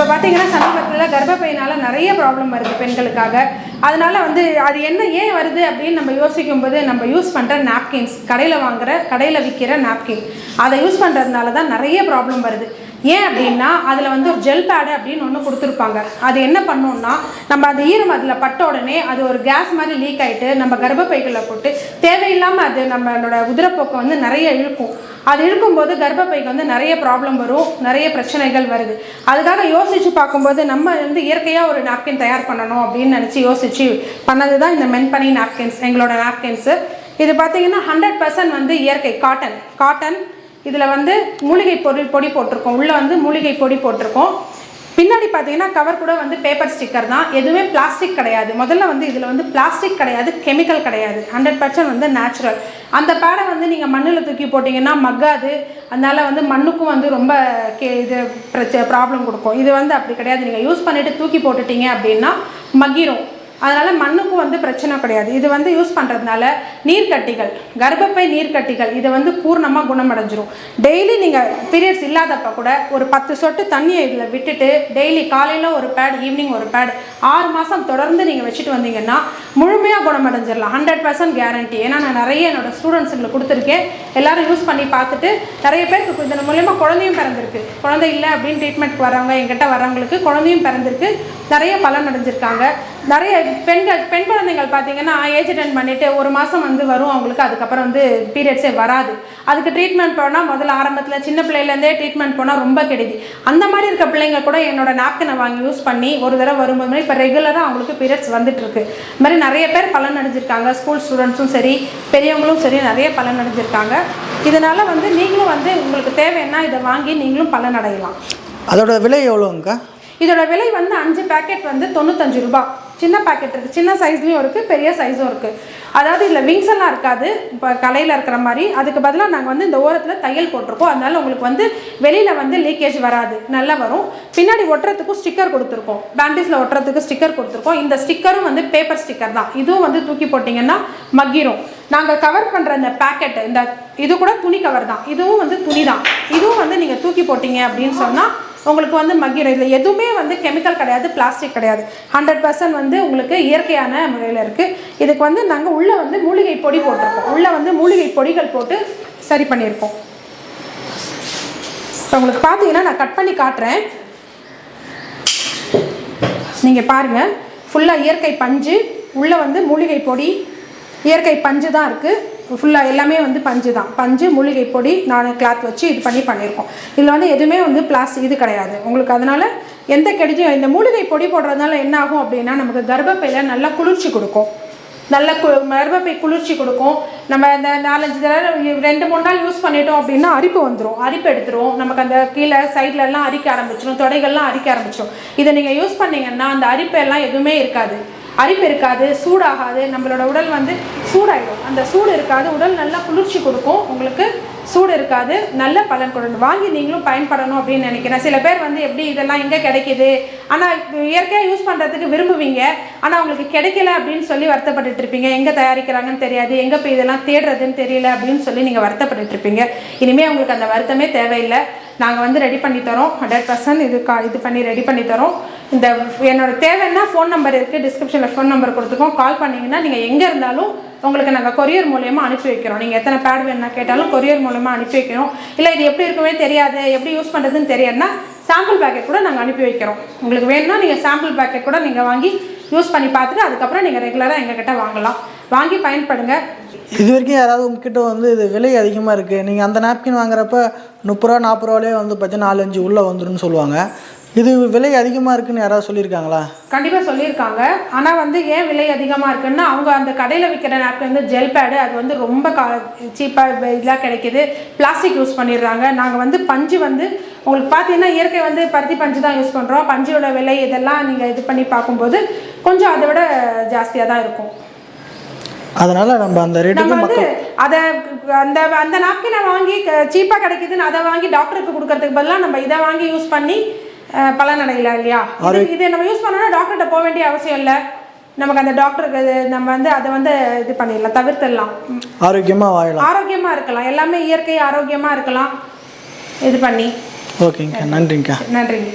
இப்போ பார்த்தீங்கன்னா சமீபத்தில் கர்ப்பப்பையினால் நிறைய ப்ராப்ளம் வருது பெண்களுக்காக. அதனால் வந்து அது என்ன ஏன் வருது அப்படின்னு நம்ம யோசிக்கும் போது நம்ம யூஸ் பண்ணுற நாப்கின்ஸ் கடையில் வாங்குற கடையில் விற்கிற நாப்கின் அதை யூஸ் பண்ணுறதுனால தான் நிறைய ப்ராப்ளம் வருது. ஏன் அப்படின்னா அதில் வந்து ஒரு ஜெல் பேடு அப்படின்னு ஒன்று கொடுத்துருப்பாங்க. அது என்ன பண்ணோம்னா நம்ம அந்த ஈரம் அதில் பட்ட உடனே அது ஒரு கேஸ் மாதிரி லீக் ஆகிட்டு நம்ம கர்ப்பப்பைகளில் போட்டு தேவையில்லாமல் அது நம்மளோட உதிரப்போக்கை வந்து நிறைய இழுக்கும். அது இருக்கும்போது கர்ப்பப்பைக்கு வந்து நிறைய ப்ராப்ளம் வரும் நிறைய பிரச்சனைகள் வருது. அதுக்காக யோசித்து பார்க்கும்போது நம்ம வந்து இயற்கையாக ஒரு நாப்கின் தயார் பண்ணணும் அப்படின்னு நினச்சி யோசித்து பண்ணது தான் இந்த மென்பனி நாப்கின்ஸ் எங்களோட நாப்கின்ஸு இது பார்த்திங்கன்னா ஹண்ட்ரட் பர்சன்ட் வந்து இயற்கை காட்டன் காட்டன் இதில் வந்து மூலிகை பொடி பொடி போட்டிருக்கோம். உள்ளே வந்து மூலிகை பொடி போட்டிருக்கோம். பின்னாடி பார்த்தீங்கன்னா கவர் கூட வந்து பேப்பர் ஸ்டிக்கர் தான். எதுவுமே பிளாஸ்டிக் கிடையாது. முதல்ல வந்து இதில் வந்து பிளாஸ்டிக் கிடையாது கெமிக்கல் கிடையாது. ஹண்ட்ரட் பர்சன்ட் வந்து நேச்சுரல் அந்த பேடை வந்து நீங்கள் மண்ணில் தூக்கி போட்டிங்கன்னா மக்காது. அதனால் வந்து மண்ணுக்கும் வந்து ரொம்ப கே இது பிரச்ச ப்ராப்ளம் கொடுக்கும். இது வந்து அப்படி கிடையாது. நீங்கள் யூஸ் பண்ணிவிட்டு தூக்கி போட்டுட்டீங்க அப்படின்னா மகிரும் அதனால் மண்ணுக்கும் வந்து பிரச்சனை கிடையாது. இது வந்து யூஸ் பண்ணுறதுனால நீர்க்கட்டிகள் கர்ப்பப்பை நீர்க்கட்டிகள் இது வந்து பூர்ணமாக குணமடைஞ்சிரும். டெய்லி நீங்கள் பீரியட்ஸ் இல்லாதப்ப கூட ஒரு பத்து சொட்டு தண்ணியை இதில் விட்டுட்டு டெய்லி காலையில் ஒரு பேட் ஈவினிங் ஒரு பேட் ஆறு மாதம் தொடர்ந்து நீங்கள் வச்சுட்டு வந்தீங்கன்னா முழுமையாக குணமடைஞ்சிடலாம் ஹண்ட்ரட் பர்சன்ட் கேரண்டி ஏன்னா நான் நிறைய என்னோட ஸ்டூடெண்ட்ஸுங்களுக்கு கொடுத்துருக்கேன். எல்லோரும் யூஸ் பண்ணி பார்த்துட்டு நிறைய பேருக்கு இதன் மூலயமா குழந்தையும் பிறந்திருக்கு. குழந்தை இல்லை அப்படின்னு ட்ரீட்மெண்ட்க்கு வரவங்க எங்கிட்ட வரவங்களுக்கு குழந்தையும் பிறந்திருக்கு. நிறைய பலன் அடைஞ்சிருக்காங்க. நிறைய பெண்கள் பெண் குழந்தைகள் பார்த்தீங்கன்னா ஏஜ் அட்டன் பண்ணிவிட்டு ஒரு மாதம் வந்து வரும் அவங்களுக்கு. அதுக்கப்புறம் வந்து பீரியட்ஸே வராது. அதுக்கு ட்ரீட்மெண்ட் போனால் முதல்ல ஆரம்பத்தில் சின்ன பிள்ளையிலேருந்தே ட்ரீட்மெண்ட் போனால் ரொம்ப கெடுதி. அந்த மாதிரி இருக்க பிள்ளைங்க கூட என்னோட நாப்கினை வாங்கி யூஸ் பண்ணி ஒரு தடவை வரும்போது இப்போ ரெகுலராக அவங்களுக்கு பீரியட்ஸ் வந்துட்டுருக்கு இது மாதிரி நிறைய பேர் பலன் அடைஞ்சிருக்காங்க. ஸ்கூல் ஸ்டூடெண்ட்ஸும் சரி பெரியவங்களும் சரி நிறைய பலன் அடைஞ்சிருக்காங்க. இதனால் வந்து நீங்களும் வந்து உங்களுக்கு தேவைன்னா இதை வாங்கி நீங்களும் பலன் அடையலாம். அதோட விலை எவ்வளோங்கக்கா இதோட விலை வந்து அஞ்சு பேக்கெட் வந்து தொண்ணூத்தஞ்சு ரூபாய் சின்ன பேக்கெட் இருக்குது சின்ன சைஸ்லேயும் இருக்குது பெரிய சைஸும் இருக்குது அதாவது இதில் விங்ஸ் எல்லாம் இருக்காது. இப்போ கலையில் இருக்கிற மாதிரி. அதுக்கு பதிலாக நாங்கள் வந்து இந்த ஓரத்தில் தையல் போட்டிருக்கோம். அதனால உங்களுக்கு வந்து வெளியில் வந்து லீக்கேஜ் வராது. நல்லா வரும். பின்னாடி ஒட்டுறதுக்கும் ஸ்டிக்கர் கொடுத்துருக்கோம். பேண்டேஜில் ஒட்டுறதுக்கு ஸ்டிக்கர் கொடுத்துருக்கோம். இந்த ஸ்டிக்கரும் வந்து பேப்பர் ஸ்டிக்கர் தான். இதுவும் வந்து தூக்கி போட்டிங்கன்னா மக்கிரும் நாங்கள் கவர் பண்ணுற இந்த பேக்கெட்டு இந்த இது கூட துணி கவர் தான். இதுவும் வந்து துணி தான். இதுவும் வந்து நீங்கள் தூக்கி போட்டிங்க அப்படின்னு சொன்னால் உங்களுக்கு வந்து மக்கிடும் இதில் எதுவுமே வந்து கெமிக்கல் கிடையாது பிளாஸ்டிக் கிடையாது. ஹண்ட்ரட் பர்சன்ட் வந்து உங்களுக்கு இயற்கையான முறையில் இருக்குது இதுக்கு வந்து நாங்கள் உள்ளே வந்து மூலிகை பொடி போட்டிருக்கோம். உள்ளே வந்து மூலிகை பொடிகள் போட்டு சரி பண்ணியிருக்கோம். இப்போ உங்களுக்கு பார்த்தீங்கன்னா நான் கட் பண்ணி காட்டுறேன். நீங்கள் பாருங்கள் ஃபுல்லாக இயற்கை பஞ்சு. உள்ளே வந்து மூலிகை பொடி இயற்கை பஞ்சு தான் இருக்குது ஃபுல்லாக எல்லாமே வந்து பஞ்சு தான். பஞ்சு மூலிகை பொடி நான் கிளாத் வச்சு இது பண்ணி பண்ணியிருக்கோம் இதில் வந்து எதுவுமே வந்து பிளாஸ்டிக் இது கிடையாது. உங்களுக்கு அதனால் எந்த கெடுதியும் இந்த மூலிகை பொடி போடுறதுனால என்ன ஆகும் அப்படின்னா நமக்கு கர்ப்பப்பையில் நல்லா குளிர்ச்சி கொடுக்கும். நல்ல கு கர்ப்பப்பை குளிர்ச்சி கொடுக்கும். நம்ம இந்த நாலஞ்சு தடவை ரெண்டு மூணு நாள் யூஸ் பண்ணிட்டோம் அப்படின்னா அரிப்பு வந்துடும் அரிப்பு எடுத்துரும். நமக்கு அந்த கீழே சைட்லலாம் அரிக்க ஆரம்பிச்சிடும் தொடைகள்லாம் அரிக்க ஆரம்பிச்சிடும் இதை நீங்கள் யூஸ் பண்ணிங்கன்னா அந்த அரிப்பெல்லாம் எதுவுமே இருக்காது. அரிப்பு இருக்காது சூடாகாது நம்மளோட உடல் வந்து சூடாயிடும். அந்த சூடு இருக்காது உடல் நல்லா குளிர்ச்சி கொடுக்கும். உங்களுக்கு சூடு இருக்காது நல்ல பலன் கொடுக்கும். வாங்கி நீங்களும் பயன்படணும் அப்படின்னு நினைக்கிறேன். சில பேர் வந்து எப்படி இதெல்லாம் எங்கே கிடைக்கிது? ஆனால் இயற்கையாக யூஸ் பண்ணுறதுக்கு விரும்புவீங்க. ஆனால் உங்களுக்கு கிடைக்கல அப்படின்னு சொல்லி வருத்தப்பட்டுட்டு இருப்பீங்க. எங்கே தயாரிக்கிறாங்கன்னு தெரியாது. எங்கே போய் இதெல்லாம் தேடுறதுன்னு தெரியல அப்படின்னு சொல்லி நீங்கள் வருத்தப்பட்டுட்டு இருப்பீங்க. இனிமேல் உங்களுக்கு அந்த வருத்தமே தேவையில்லை. நாங்கள் வந்து ரெடி பண்ணி தரோம். ஹண்ட்ரட் பர்சன்ட் இது கா இது பண்ணி ரெடி பண்ணி தரோம். இந்த என்னோட தேவைன்னா ஃபோன் நம்பர் இருக்குது டிஸ்கிரிப்ஷனில் ஃபோன் நம்பர் கொடுத்துருக்கோம் கால் பண்ணிங்கன்னா நீங்கள் எங்கே இருந்தாலும் உங்களுக்கு நாங்கள் கொரியர் மூலயமா அனுப்பி வைக்கிறோம். நீங்கள் எத்தனை பேட் வேணும்னா கேட்டாலும் கொரியர் மூலயமா அனுப்பி வைக்கிறோம். இல்லை இது எப்படி இருக்குமே தெரியாது எப்படி யூஸ் பண்ணுறதுன்னு தெரியாதுன்னா சாம்பிள் பேக்கெட் கூட நாங்கள் அனுப்பி வைக்கிறோம். உங்களுக்கு வேணும்னா நீங்கள் சாம்பிள் பேக்கெட் கூட நீங்கள் வாங்கி யூஸ் பண்ணி பார்த்துட்டு அதுக்கப்புறம் நீங்கள் ரெகுலராக எங்ககிட்ட வாங்கலாம். வாங்கி பயன்படுங்க. இது வரைக்கும் யாராவது உங்ககிட்ட வந்து இது விலை அதிகமாக இருக்குது நீங்கள் அந்த நாப்கின் வாங்குறப்ப முப்பது ரூபா நாற்பது ரூபாலே வந்து பார்த்தீங்கன்னா நாலஞ்சு உள்ளே வந்துருன்னு சொல்லுவாங்க. இது விலை அதிகமாக இருக்குன்னு யாராவது சொல்லியிருக்காங்களா? கண்டிப்பாக சொல்லியிருக்காங்க. ஆனால் வந்து ஏன் விலை அதிகமாக இருக்குன்னா அவங்க அந்த கடையில் விற்கிற நாப்கின் வந்து ஜெல் பேடு அது வந்து ரொம்ப கா சீப்பாக இதெல்லாம் கிடைக்கிது. பிளாஸ்டிக் யூஸ் பண்ணிடுறாங்க. நாங்கள் வந்து பஞ்சு வந்து உங்களுக்கு பார்த்தீங்கன்னா இயற்கை வந்து பருத்தி பஞ்சு தான் யூஸ் பண்ணுறோம் பஞ்சோட விலை இதெல்லாம் நீங்கள் இது பண்ணி பார்க்கும்போது கொஞ்சம் அதை விட ஜாஸ்தியாக தான் இருக்கும். அதனால் நம்ம அந்த ரேட்டுக்கு மக்கள் அதை அந்த அந்த நாப்கினை வாங்கி சீப்பாக கிடைக்குதுன்னு அதை வாங்கி டாக்டருக்கு கொடுக்கறதுக்கு பதிலாக நம்ம இதை வாங்கி யூஸ் பண்ணி பலனடையலாம் இல்லையா? இது இதை நம்ம யூஸ் பண்ணோம்னா டாக்டர்கிட்ட போக வேண்டிய அவசியம் இல்லை. நமக்கு அந்த டாக்டருக்கு நம்ம வந்து அதை வந்து இது பண்ணிடலாம் தவிர்த்திடலாம். ஆரோக்கியமாக வாழலாம். ஆரோக்கியமா இருக்கலாம். எல்லாமே இயற்கை ஆரோக்கியமா இருக்கலாம். இது பண்ணி. ஓகேங்கக்கா. நன்றிங்கக்கா. நன்றிங்க.